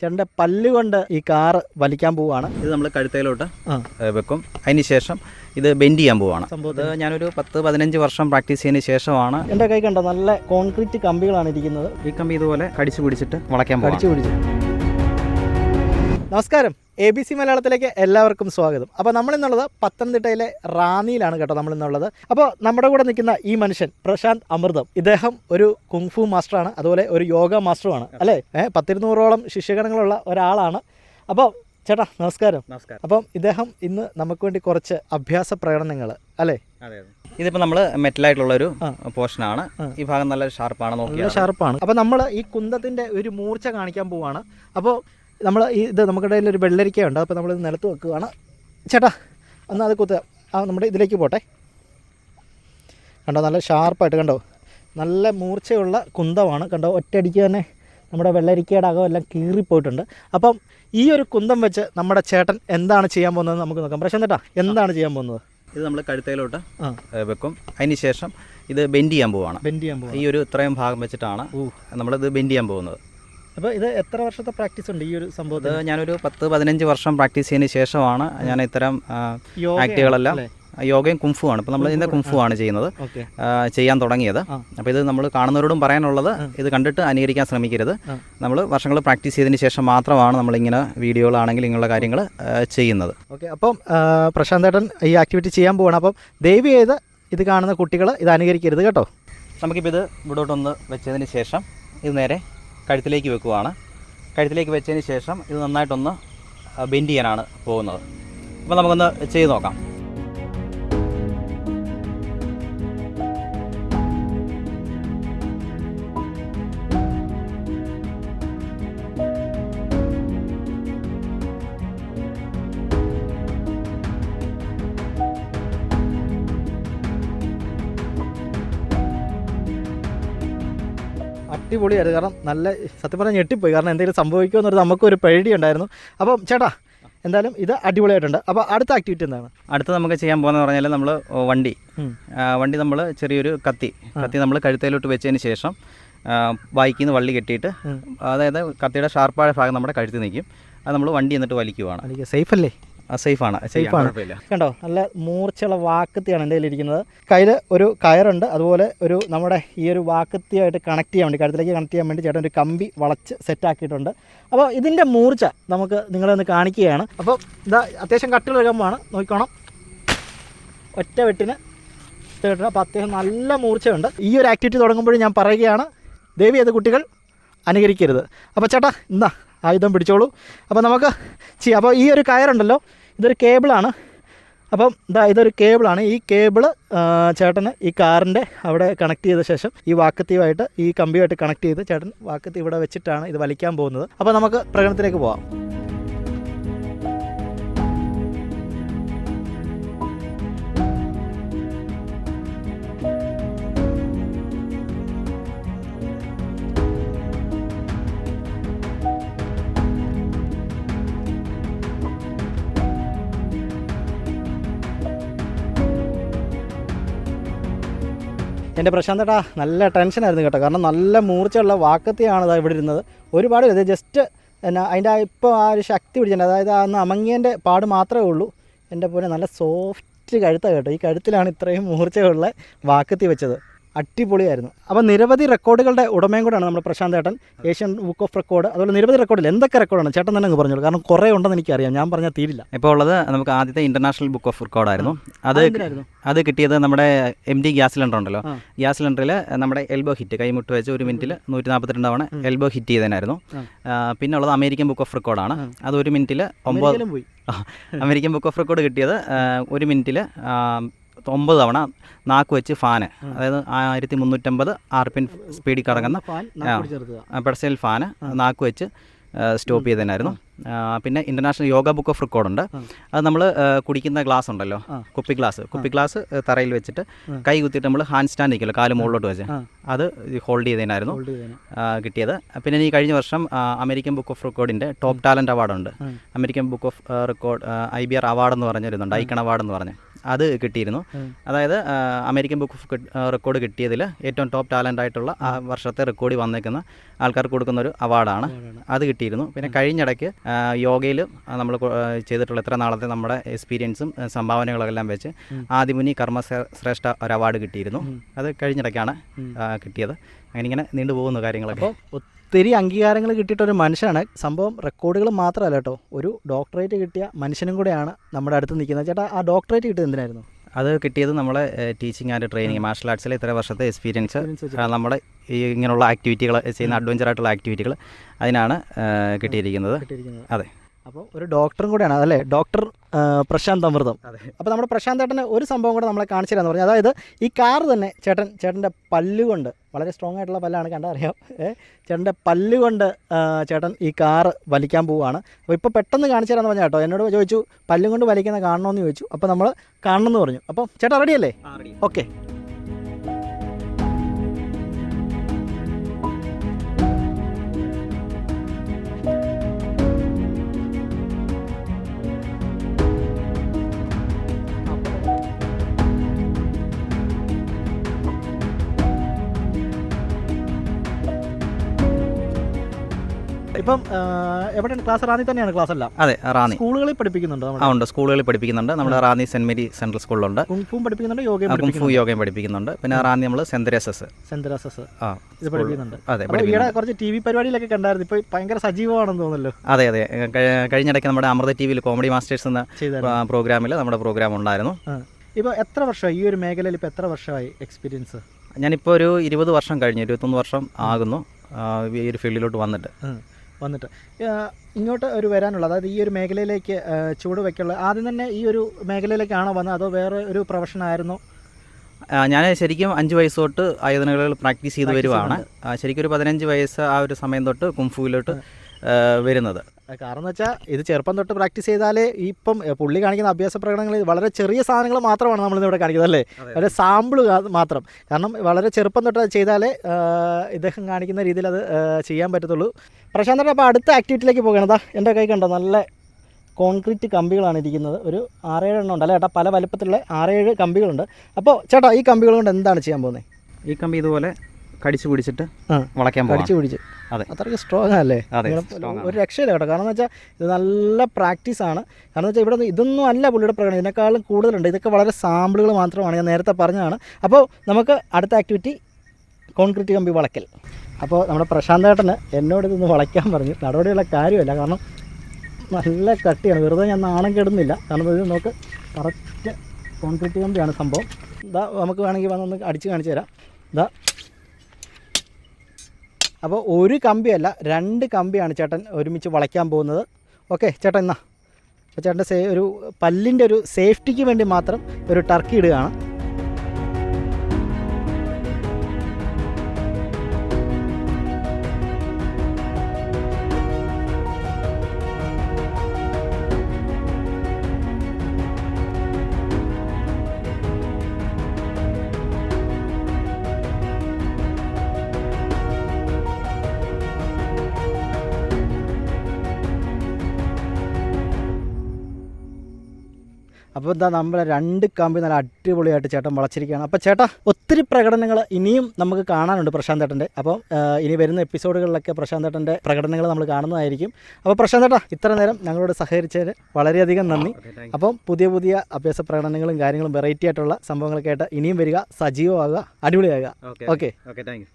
ചേട്ടന്റെ പല്ലുകൊണ്ട് ഈ കാറ് വലിക്കാൻ പോവുകയാണ്. ഇത് നമ്മൾ കഴുത്തയിലോട്ട് വെക്കും. അതിന് ശേഷം ഇത് ബെൻഡ് ചെയ്യാൻ പോവാണ് ഇത് ഞാനൊരു പത്ത് പതിനഞ്ച് വർഷം പ്രാക്ടീസ് ചെയ്തതിന് ശേഷമാണ് എന്റെ കൈ കണ്ടോ നല്ല കോൺക്രീറ്റ് കമ്പികളാണ് ഇരിക്കുന്നത്. ഈ കമ്പി ഇതുപോലെ കടിച്ചു പിടിച്ചിട്ട് വളയ്ക്കാൻ കടിച്ചു പിടിച്ചു. നമസ്കാരം. എ ബി സി മലയാളത്തിലേക്ക് എല്ലാവർക്കും സ്വാഗതം. അപ്പോൾ നമ്മളിന്നുള്ളത് പത്തനംതിട്ടയിലെ റാന്നിയിലാണ് കേട്ടോ നമ്മളിന്നുള്ളത്. അപ്പോൾ നമ്മുടെ കൂടെ നിൽക്കുന്ന ഈ മനുഷ്യൻ പ്രശാന്ത് അമൃതം. ഇദ്ദേഹം ഒരു കുങ്ഫു മാസ്റ്ററാണ് അതുപോലെ ഒരു യോഗ മാസ്റ്ററുമാണ് അല്ലേ? ഏഹ് പത്തിരുന്നൂറോളം ശിഷ്യഗണങ്ങളുള്ള ഒരാളാണ്. അപ്പോൾ ചേട്ടാ നമസ്കാരം. നമസ്കാരം. അപ്പം ഇദ്ദേഹം ഇന്ന് നമുക്ക് വേണ്ടി കുറച്ച് അഭ്യാസ പ്രകടനങ്ങൾ അല്ലേ? ഇതിപ്പോൾ നമ്മൾ മെറ്റലായിട്ടുള്ള ഒരു പോർഷൻ പോർഷനാണ്. ഈ ഭാഗം നല്ല ഷാർപ്പാണ് നല്ല ഷാർപ്പാണ്. അപ്പോൾ നമ്മൾ ഈ കുന്തത്തിന്റെ ഒരു മൂർച്ച കാണിക്കാൻ പോവാണ്. അപ്പോൾ നമ്മൾ ഈ ഇത് നമുക്കിടയിൽ ഒരു വെള്ളരിക്കയുണ്ട് അപ്പോൾ നമ്മൾ നിലത്ത് വെക്കുകയാണ്. ചേട്ടാ എന്നാൽ അത് കുത്തുക ആ നമ്മുടെ ഇതിലേക്ക് പോട്ടെ. കണ്ടോ നല്ല ഷാർപ്പായിട്ട് കണ്ടോ? നല്ല മൂർച്ചയുള്ള കുന്തമാണ്. കണ്ടോ ഒറ്റയടിക്ക് തന്നെ നമ്മുടെ വെള്ളരിക്കയുടെ അകം എല്ലാം കീറിപ്പോയിട്ടുണ്ട്. അപ്പം ഈ ഒരു കുന്തം വെച്ച് നമ്മുടെ ചേട്ടൻ എന്താണ് ചെയ്യാൻ പോകുന്നത് നമുക്ക് നോക്കാം. പ്രശ്നം ചേട്ടാ എന്താണ് ചെയ്യാൻ പോകുന്നത്? ഇത് നമ്മൾ കഴുത്തയിലോട്ട് വെക്കും. അതിന് ശേഷം ഇത് ബെൻഡ് ചെയ്യാൻ പോവാണ്. ബെൻഡ് ചെയ്യാൻ പോകും ഈ ഒരു ഇത്രയും ഭാഗം വെച്ചിട്ടാണ് നമ്മളിത് ബെൻഡ് ചെയ്യാൻ പോകുന്നത്. അപ്പോൾ ഇത് എത്ര വർഷത്തെ പ്രാക്ടീസ് ഉണ്ട് ഈ ഒരു സംഭവം ഞാനൊരു പത്ത് പതിനഞ്ച് വർഷം പ്രാക്ടീസ് ചെയ്തതിന് ശേഷമാണ് ഞാൻ ഇത്തരം ആക്റ്റുകളെല്ലാം? യോഗയും കുംഫുവാണ്. ഇപ്പോൾ നമ്മൾ ഇതിന്റെ കുംഫുവാണ് ചെയ്യുന്നത്. ചെയ്യാൻ തുടങ്ങിയത്. അപ്പോൾ ഇത് നമ്മൾ കാണുന്നവരോടും പറയാനുള്ളത് ഇത് കണ്ടിട്ട് അനുകരിക്കാൻ ശ്രമിക്കരുത്. നമ്മൾ വർഷങ്ങൾ പ്രാക്ടീസ് ചെയ്തതിന് ശേഷം മാത്രമാണ് നമ്മളിങ്ങനെ വീഡിയോകളാണെങ്കിൽ ഇങ്ങനെയുള്ള കാര്യങ്ങൾ ചെയ്യുന്നത്. ഓക്കെ അപ്പം പ്രശാന്തേട്ടൻ പ്രശാന്ത് ഏട്ടൻ ഈ ആക്ടിവിറ്റി ചെയ്യാൻ പോവാണ്. അപ്പം ദയവ് ചെയ്ത് ഇത് കാണുന്ന കുട്ടികൾ ഇത് അനുകരിക്കരുത് കേട്ടോ. നമുക്കിപ്പോൾ ഇത് ഇവിടോട്ടൊന്ന് വെച്ചതിന് ശേഷം ഇത് നേരെ കഴുത്തിലേക്ക് വെക്കുവാണ്. കഴുത്തിലേക്ക് വെച്ചതിന് ശേഷം ഇത് നന്നായിട്ടൊന്ന് ബെൻഡ് ചെയ്യാനാണ് പോകുന്നത്. അപ്പോൾ നമുക്കൊന്ന് ചെയ്ത് നോക്കാം. അടിപൊളിയായിരുന്നു. കാരണം നല്ല സത്യം പറഞ്ഞാൽ ഞെട്ടിപ്പോയി. കാരണം എന്തെങ്കിലും സംഭവിക്കുമോ എന്നൊരു നമുക്കൊരു പേടിയുണ്ടായിരുന്നു. അപ്പം ചേട്ടാ എന്തായാലും ഇത് അടിപൊളിയായിട്ടുണ്ട്. അപ്പോൾ അടുത്ത ആക്ടിവിറ്റി എന്താണ്? അടുത്ത നമുക്ക് ചെയ്യാൻ പോകുന്നത് പറഞ്ഞാൽ നമ്മൾ വണ്ടി. വണ്ടി നമ്മൾ ചെറിയൊരു കത്തി. കത്തി നമ്മൾ കഴുത്തയിലോട്ട് വെച്ചതിന് ശേഷം ബൈക്കിൽ നിന്ന് വള്ളി കെട്ടിയിട്ട് അതായത് കത്തിയുടെ ഷാർപ്പായ ഭാഗം നമ്മുടെ കഴുത്തിൽ നിൽക്കും. അത് നമ്മൾ വണ്ടി എന്നിട്ട് വലിക്കുവാണ്. സേഫ് അല്ലേ സേഫാണ്. സേഫാണ്. ആണ്. കണ്ടോ? നല്ല മൂർച്ചയുള്ള വാക്കത്തിയാണ് എന്റെ കയ്യിലിരിക്കുന്നത് കയ്യിൽ ഒരു കയറുണ്ട്. അതുപോലെ ഒരു നമ്മുടെ ഈ ഒരു വാക്കത്തിയായിട്ട് കണക്ട് ചെയ്യാൻ വേണ്ടി കഴുത്തിലേക്ക് കണക്ട് ചെയ്യാൻ വേണ്ടി ചേട്ടൻ ഒരു കമ്പി വളച്ച് സെറ്റാക്കിയിട്ടുണ്ട് അപ്പോൾ ഇതിന്റെ മൂർച്ച നമുക്ക് നിങ്ങളെ ഒന്ന് കാണിക്കുകയാണ്. അപ്പോൾ ഇതാ അത്യാവശ്യം കട്ടുകൾ കമ്പാണ്. നോക്കിക്കോണം. ഒറ്റ വെട്ടിന് ഒറ്റ വെട്ടിന് അപ്പോൾ അത്യാവശ്യം നല്ല മൂർച്ചയുണ്ട്. ഈ ഒരു ആക്ടിവിറ്റി തുടങ്ങുമ്പോഴും ഞാൻ പറയുകയാണ് ദേവി അത് കുട്ടികൾ അനുകരിക്കരുത്. അപ്പോൾ ചേട്ടാ എന്താ ആയുധം പിടിച്ചോളൂ. അപ്പോൾ നമുക്ക് ചെയ്യാം. അപ്പോൾ ഈ ഒരു കയറുണ്ടല്ലോ ഇതൊരു കേബിളാണ് അപ്പം ഇതാ ഇതൊരു കേബിളാണ് ഈ കേബിൾ ചേട്ടന് ഈ കാറിന്റെ അവിടെ കണക്ട് ചെയ്ത ശേഷം ഈ വാക്കത്തീവായിട്ട് ഈ കമ്പിയുമായിട്ട് കണക്ട് ചെയ്ത് ചേട്ടൻ വാക്കത്തി ഇവിടെ വെച്ചിട്ടാണ് ഇത് വലിക്കാൻ പോകുന്നത്. അപ്പോൾ നമുക്ക് പ്രകടനത്തിലേക്ക് പോവാം. എന്റെ പ്രശാന്തേട്ടാ നല്ല ടെൻഷനായിരുന്നു കേട്ടോ. കാരണം നല്ല മൂർച്ചയുള്ള വാക്കത്തെയാണ് ഇതാ ഇവിടെ ഇരുന്നത്. ഒരുപാട് ഇത് ജസ്റ്റ് എന്നാ അതിന്റെ ഇപ്പോൾ ആ ഒരു ശക്തി പിടിച്ചിട്ടുണ്ട്. അതായത് ആ അമങ്ങിയന്റെ പാട് മാത്രമേ ഉള്ളൂ. എന്റെ പോലെ നല്ല സോഫ്റ്റ് കഴുത്താണ് കേട്ടോ. ഈ കഴുത്തിലാണ് ഇത്രയും മൂർച്ചയുള്ള വാക്കത്തി വെച്ചത്. അടിപൊളിയായിരുന്നു. അപ്പോൾ നിരവധി റെക്കോർഡുകളുടെ ഉടമയും കൂടെയാണ് നമ്മുടെ പ്രശാന്ത് ഏട്ടൻ. ഏഷ്യൻ ബുക്ക് ഓഫ് റെക്കോർഡ് അതുപോലെ നിരവധി റെക്കോർഡിൽ എന്തൊക്കെ റെക്കോർഡാണ് ചേട്ടൻ തന്നെ പറഞ്ഞോളൂ. കാരണം കുറേ ഉണ്ടെന്ന് എനിക്കറിയാം. ഞാൻ പറഞ്ഞാൽ തീരില്ല. ഇപ്പോൾ ഉള്ളത് നമുക്ക് ആദ്യത്തെ ഇന്റർനാഷണൽ ബുക്ക് ഓഫ് റെക്കോർഡായിരുന്നു അത്? അത് കിട്ടിയത് നമ്മുടെ എം ഡി ഗ്യാസ് സിലിണ്ടർ ഉണ്ടല്ലോ. ഗ്യാസ് സിലിണ്ടറിൽ നമ്മുടെ എൽബോ ഹിറ്റ് കൈമുട്ട് വെച്ച് ഒരു മിനിറ്റിൽ നൂറ്റി നാൽപ്പത്തിരണ്ട് തവണ എൽബോ ഹിറ്റ് ചെയ്തതിനായിരുന്നു. ആ, പിന്നെ ഉള്ളത് അമേരിക്കൻ ബുക്ക് ഓഫ് റെക്കോർഡാണ് അത് ഒരു മിനിറ്റിൽ ഒമ്പത് അമേരിക്കൻ ബുക്ക് ഓഫ് റെക്കോർഡ് കിട്ടിയത് ഒരു മിനിറ്റിൽ ഒമ്പത് തവണ നാക്ക് വെച്ച് ഫാന്. അതായത് ആയിരത്തി മുന്നൂറ്റമ്പത് ആർ പിൻ സ്പീഡിൽ കറങ്ങുന്ന പെഡസ്റ്റൽ ഫാന് നാക്ക് വെച്ച് സ്റ്റോപ്പ് ചെയ്തതിനായിരുന്നു. പിന്നെ international yoga book of record ഉണ്ട് അത് നമ്മൾ കുടിക്കുന്ന ഗ്ലാസ് ഉണ്ടല്ലോ കുപ്പി ഗ്ലാസ്. കുപ്പി ഗ്ലാസ് തറയിൽ വെച്ചിട്ട് കൈ കുത്തിയിട്ട് നമ്മൾ ഹാൻഡ് സ്റ്റാൻഡ് നിൽക്കുമല്ലോ കാൽ മുകളിലോട്ട് വെച്ച്. അത് ഹോൾഡ് ചെയ്തതിനായിരുന്നു കിട്ടിയത്. പിന്നെ ഈ കഴിഞ്ഞ വർഷം അമേരിക്കൻ ബുക്ക് ഓഫ് റെക്കോർഡിന്റെ ടോപ്പ് ടാലന്റ് അവാർഡുണ്ട്. ഉണ്ട് American book of record I B R award എന്ന് പറഞ്ഞിരുന്നുണ്ട് ഐക്കൺ അവാർഡ് എന്ന് പറഞ്ഞ്. അത് കിട്ടിയിരുന്നു. അതായത് അമേരിക്കൻ ബുക്ക് ഓഫ് റെക്കോർഡ് കിട്ടിയതിൽ ഏറ്റവും ടോപ്പ് ടാലന്റ് ആയിട്ടുള്ള ആ വർഷത്തെ റെക്കോർഡ് വന്നേക്കുന്ന ആൾക്കാർക്ക് കൊടുക്കുന്ന ഒരു അവാർഡാണ്. അത് കിട്ടിയിരുന്നു. പിന്നെ കഴിഞ്ഞിടയ്ക്ക് യോഗയിൽ നമ്മൾ ചെയ്തിട്ടുള്ള എത്ര നാളത്തെ നമ്മുടെ എക്സ്പീരിയൻസും സംഭാവനകളെല്ലാം വെച്ച് ആദിമുനി കർമ്മ ശ്രേഷ്ഠ ഒരു അവാർഡ് കിട്ടിയിരുന്നു. അത് കഴിഞ്ഞിടയ്ക്കാണ് കിട്ടിയത്. അങ്ങനെ ഇങ്ങനെ നീണ്ടുപോകുന്ന കാര്യങ്ങളൊക്കെ. ഒത്തിരി അംഗീകാരങ്ങൾ കിട്ടിയിട്ടൊരു മനുഷ്യനാണ്. സംഭവം റെക്കോർഡുകൾ മാത്രമല്ല കേട്ടോ. ഒരു ഡോക്ടറേറ്റ് കിട്ടിയ മനുഷ്യനും കൂടെയാണ് നമ്മുടെ അടുത്ത് നിൽക്കുന്നത്. ചേട്ടാ ആ ഡോക്ടറേറ്റ് കിട്ടിയത് എന്തിനായിരുന്നു? അത് കിട്ടിയത് നമ്മളെ ടീച്ചിങ് ആൻഡ് ട്രെയിനിങ് മാർഷൽ ആർട്സിലെ ഇത്ര വർഷത്തെ എക്സ്പീരിയൻസ്. നമ്മുടെ ഈ ഇങ്ങനെയുള്ള ആക്ടിവിറ്റികൾ ചെയ്യുന്ന അഡ്വഞ്ചർ ആയിട്ടുള്ള ആക്ടിവിറ്റികൾ അതിനാണ് കിട്ടിയിരിക്കുന്നത്. അതെ. അപ്പോൾ ഒരു ഡോക്ടറും കൂടെയാണ് അതല്ലേ ഡോക്ടർ പ്രശാന്ത് അമൃതം. അപ്പോൾ നമ്മുടെ പ്രശാന്ത് ചേട്ടന് ഒരു സംഭവം കൂടെ നമ്മളെ കാണിച്ചു എന്ന് പറഞ്ഞു അതായത് ഈ കാർ തന്നെ ചേട്ടൻ ചേട്ടന്റെ പല്ലുകൊണ്ട് വളരെ സ്ട്രോങ് ആയിട്ടുള്ള പല്ലാണ് കണ്ടറിയാം ചേട്ടന്റെ പല്ലുകൊണ്ട് ചേട്ടൻ ഈ കാർ വലിക്കാൻ പോവുകയാണ്. അപ്പോൾ ഇപ്പോൾ പെട്ടെന്ന് കാണിച്ചു തരാമെന്ന് പറഞ്ഞു കേട്ടോ എന്നോട് ചോദിച്ചു പല്ലുകൊണ്ട് വലിക്കുന്ന കാണണമെന്ന് ചോദിച്ചു. അപ്പോൾ നമ്മൾ കാണണമെന്ന് പറഞ്ഞു. അപ്പോൾ ചേട്ടൻ റെഡിയല്ലേ ഓക്കെ ഇപ്പം എവിടെ എവിടെയാണ്? ക്ലാസ് റാന്നി തന്നെയാണ് ക്ലാസ് അല്ല അതെ റാന്നി. സ്കൂളുകളിൽ പഠിപ്പിക്കുന്നുണ്ട് ആ ഉണ്ട്. സ്കൂളുകളിൽ പഠിപ്പിക്കുന്നുണ്ട്. നമ്മുടെ റാന്നി സെന്റ് മേരി സെൻട്രൽ സ്കൂളിലുണ്ട്. കുംഫും പഠിപ്പിക്കുന്നുണ്ട്? യോഗയും കുംഫു യോഗയും പഠിപ്പിക്കുന്നുണ്ട്. പിന്നെ റാന്നി നമ്മൾ സെന്തരസസ് തെരേസസ്. ആ ഇത് പഠിപ്പിക്കുന്നുണ്ട്. അതെ ഇവിടെ കുറച്ച് ടി വി പരിപാടിയിലൊക്കെ കണ്ടായിരുന്നു. ഇപ്പോൾ ഭയങ്കര സജീവമാണെന്ന് തോന്നുന്നല്ലോ. അതെ അതെ. കഴി- കഴിഞ്ഞിടയ്ക്ക് നമ്മുടെ അമൃത ടി വിയിൽ കോമഡി മാസ്റ്റേഴ്സ് എന്ന പ്രോഗ്രാമിൽ നമ്മുടെ പ്രോഗ്രാം ഉണ്ടായിരുന്നു. ഇപ്പൊ ഇപ്പോൾ എത്ര വർഷമായി? ഈ ഒരു മേഖലയിൽ ഇപ്പോൾ എത്ര വർഷമായി എക്സ്പീരിയൻസ്? ഞാനിപ്പോൾ ഒരു ഇരുപത് വർഷം കഴിഞ്ഞു. ഇരുപത്തൊന്ന് വർഷം ആകുന്നു. ഈ ഒരു ഫീൽഡിലോട്ട് വന്നിട്ട്. വന്നിട്ട്. ഇങ്ങോട്ട് ഒരു വരാനുള്ള അതായത് ഈ ഒരു മേഖലയിലേക്ക് ചൂട് വയ്ക്കുള്ള ആദ്യം തന്നെ ഈ ഒരു മേഖലയിലേക്കാണോ വന്നത് അതോ വേറെ ഒരു പ്രൊഫഷൻ ആയിരുന്നോ? ഞാൻ ശരിക്കും അഞ്ച് വയസ്സ് തൊട്ട് ആയുധനകളിൽ പ്രാക്ടീസ് ചെയ്ത് വരുവാണ്. ശരിക്കും ഒരു പതിനഞ്ച് വയസ്സ് ആ ഒരു സമയം തൊട്ട് കുംഫുവിലോട്ട് വരുന്നത്. കാരണം എന്ന് വെച്ചാൽ ഇത് ചെറുപ്പം തൊട്ട് പ്രാക്ടീസ് ചെയ്താലേ ഇപ്പം പുള്ളി കാണിക്കുന്ന അഭ്യാസ പ്രകടനങ്ങൾ വളരെ ചെറിയ സാധനങ്ങൾ മാത്രമാണ് നമ്മൾ ഇവിടെ കാണിക്കുന്നത് അല്ലേ? ഒരു സാമ്പിൾ മാത്രം. കാരണം വളരെ ചെറുപ്പം തൊട്ട് അത് ചെയ്താലേ ഇദ്ദേഹം കാണിക്കുന്ന രീതിയിൽ അത് ചെയ്യാൻ പറ്റത്തുള്ളൂ. പ്രശാന്തയുടെ അപ്പോൾ അടുത്ത ആക്ടിവിറ്റിയിലേക്ക് പോകണതാ എന്റെ കൈ കണ്ടോ? നല്ല കോൺക്രീറ്റ് കമ്പികളാണ് ഇരിക്കുന്നത്. ഒരു ആറേഴ് എണ്ണം ഉണ്ട് അല്ലേ ചേട്ടാ പല വലുപ്പത്തിലുള്ള ആറേഴ് കമ്പികളുണ്ട്. അപ്പോൾ ചേട്ടാ ഈ കമ്പികൾ കൊണ്ട് എന്താണ് ചെയ്യാൻ പോകുന്നത്? ഈ കമ്പി ഇതുപോലെ കടിച്ചു പിടിച്ചിട്ട് മുളയ്ക്കാൻ കടിച്ചു പിടിച്ച്. അതെ. അത്രയ്ക്ക് സ്ട്രോങ് അല്ലേ. ഒരു രക്ഷയില്ല കേട്ടോ. കാരണം എന്ന് വെച്ചാൽ ഇത് നല്ല പ്രാക്ടീസ് ആണ്. കാരണം വെച്ചാൽ ഇവിടെ ഇതൊന്നും അല്ല പുള്ളിയുടെ പ്രകടനം. ഇതിനേക്കാളും കൂടുതലുണ്ട്. ഇതൊക്കെ വളരെ സാമ്പിളുകൾ മാത്രമാണ് ഞാൻ നേരത്തെ പറഞ്ഞതാണ്. അപ്പോൾ നമുക്ക് അടുത്ത ആക്ടിവിറ്റി കോൺക്രീറ്റ് കമ്പി വളയ്ക്കൽ. അപ്പോൾ നമ്മുടെ പ്രശാന്ത് ഏട്ടന് എന്നോട് ഇതൊന്ന് വളയ്ക്കാൻ പറഞ്ഞു. നടപടിയുള്ള കാര്യമല്ല. കാരണം നല്ല കട്ടിയാണ്. വെറുതെ ഞാൻ നാണം കെടുന്നില്ല. കാരണം ഇത് നമുക്ക് കറക്റ്റ് കോൺക്രീറ്റ് കമ്പിയാണ് സംഭവം. ഇതാ നമുക്ക് വേണമെങ്കിൽ വന്നൊന്ന് അടിച്ച് കാണിച്ചു തരാം. ഇതാ അപ്പോൾ ഒരു കമ്പിയല്ല രണ്ട് കമ്പിയാണ് ചേട്ടൻ ഒരുമിച്ച് വളയ്ക്കാൻ പോകുന്നത്. ഓക്കെ ചേട്ടൻ എന്നാ അപ്പോൾ ചേട്ടന്റെ ഒരു പല്ലിന്റെ ഒരു സേഫ്റ്റിക്ക് വേണ്ടി മാത്രം ഒരു ടർക്കി ഇടുകയാണ്. അപ്പോൾ എന്താ നമ്മളെ രണ്ട് കമ്പി നല്ല അടിപൊളിയായിട്ട് ചേട്ടൻ വളച്ചിരിക്കുകയാണ്. അപ്പോൾ ചേട്ടാ ഒത്തിരി പ്രകടനങ്ങൾ ഇനിയും നമുക്ക് കാണാനുണ്ട് പ്രശാന്ത് ഏട്ടന്റെ അപ്പോൾ ഇനി വരുന്ന എപ്പിസോഡുകളിലൊക്കെ പ്രശാന്ത് ഏട്ടന്റെ പ്രകടനങ്ങൾ നമ്മൾ കാണുന്നതായിരിക്കും. അപ്പോൾ പ്രശാന്ത് ചേട്ടാ ഇത്ര നേരം ഞങ്ങളോട് സഹകരിച്ചതിന് വളരെയധികം നന്ദി. അപ്പം പുതിയ പുതിയ അഭ്യാസ പ്രകടനങ്ങളും കാര്യങ്ങളും വെറൈറ്റി ആയിട്ടുള്ള സംഭവങ്ങളൊക്കെ ആയിട്ട് ഇനിയും വരിക സജീവമാകുക അടിപൊളിയാകുക. ഓക്കെ. ഓക്കെ. താങ്ക്